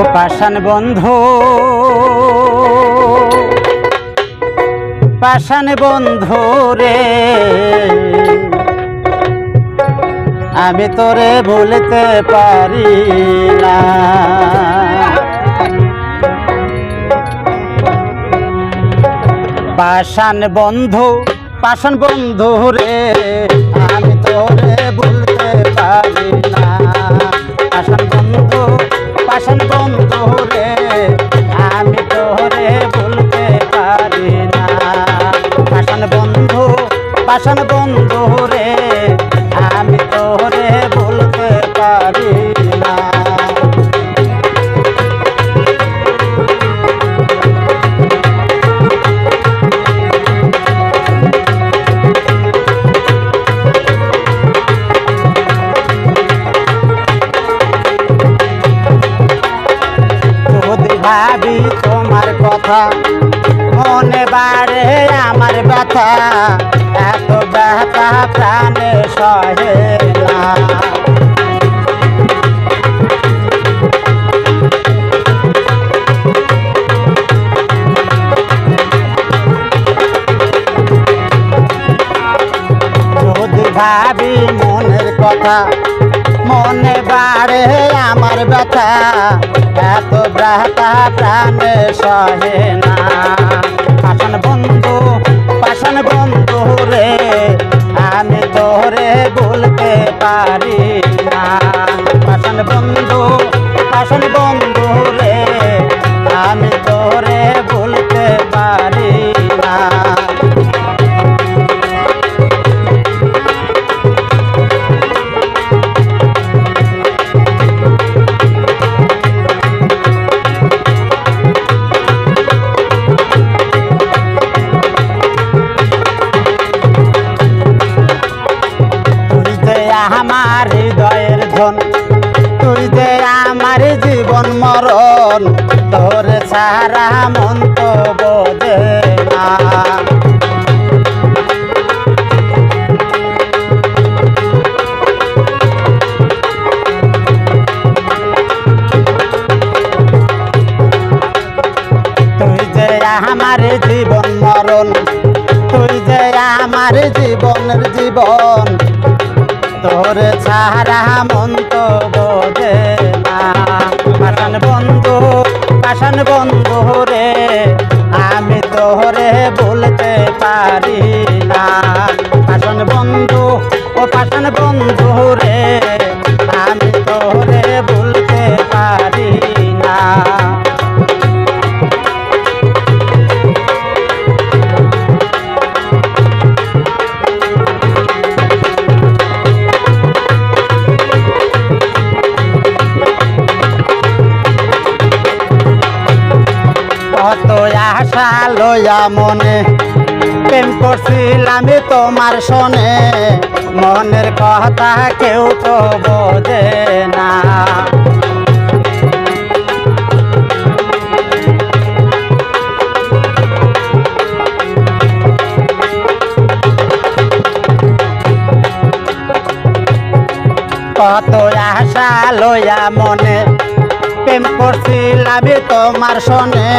ও পাষাণ বন্ধু। পাষাণ বন্ধু রে, আমি তোরে ভুলতে পারি না। পাষাণ বন্ধু পাষাণ বন্ধু রে। পাষাণ বন্ধু রে আমি তোরে ভুলতে পারি ভাবি তোমার কথা মনে আমার ব্যথা, এত ব্যথা প্রাণে সহে না। ভাবি মনের কথা, মনে বাড়ে আমার ব্যথা, এত ব্যথা প্রাণে সহে না। পাষাণ বন্ধু আমার হৃদয়ের ধন। তুই যে আমার জীবন মরণ, তোর সারা মন তো বোঝে তুই যে আমার জীবন মরণ, তুই যে আমার জীবনের জীবন তোর ছাড়া মন আশা লইয়া মনে। প্রেম করছিলাম তোমার শোনে। মনের কথা কেউ তো বোঝে না। কত আশা লইয়া মনে। প্রেম করছিলাম তোমার শোনে।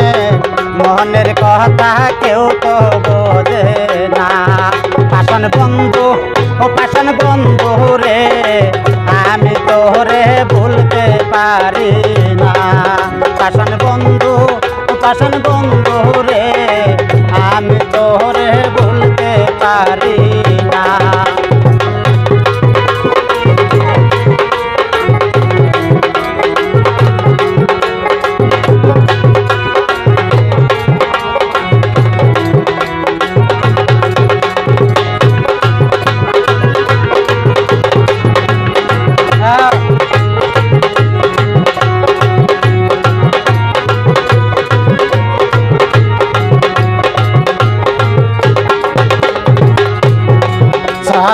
মনের কথা কেউ তো বোঝে না। পাশন বন্ধু, ও পাশন বন্ধু রে, আমি তোরে ভুলতে পারি না। পাশন বন্ধু, ও পাশন বন্ধু রে, আমি তোরে ভুলতে পারি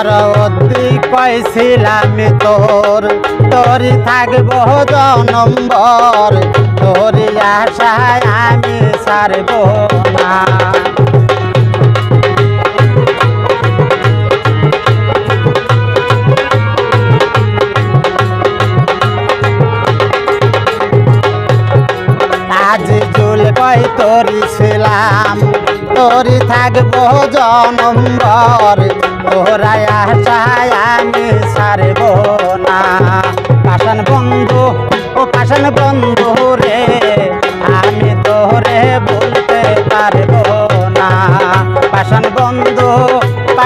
সরদি কইছিলাম তোর তোরই থাকব নম্বর। তোরই আশায় আমি সারব না। করেছিলাম তোরি থাকব জনম্বর তোরা আশায়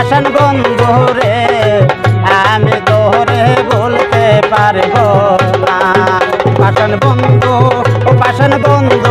পাশান বন্ধু রে আমি তোরে বলতে পারব না। পাশান বন্ধু ও পাশান বন্ধু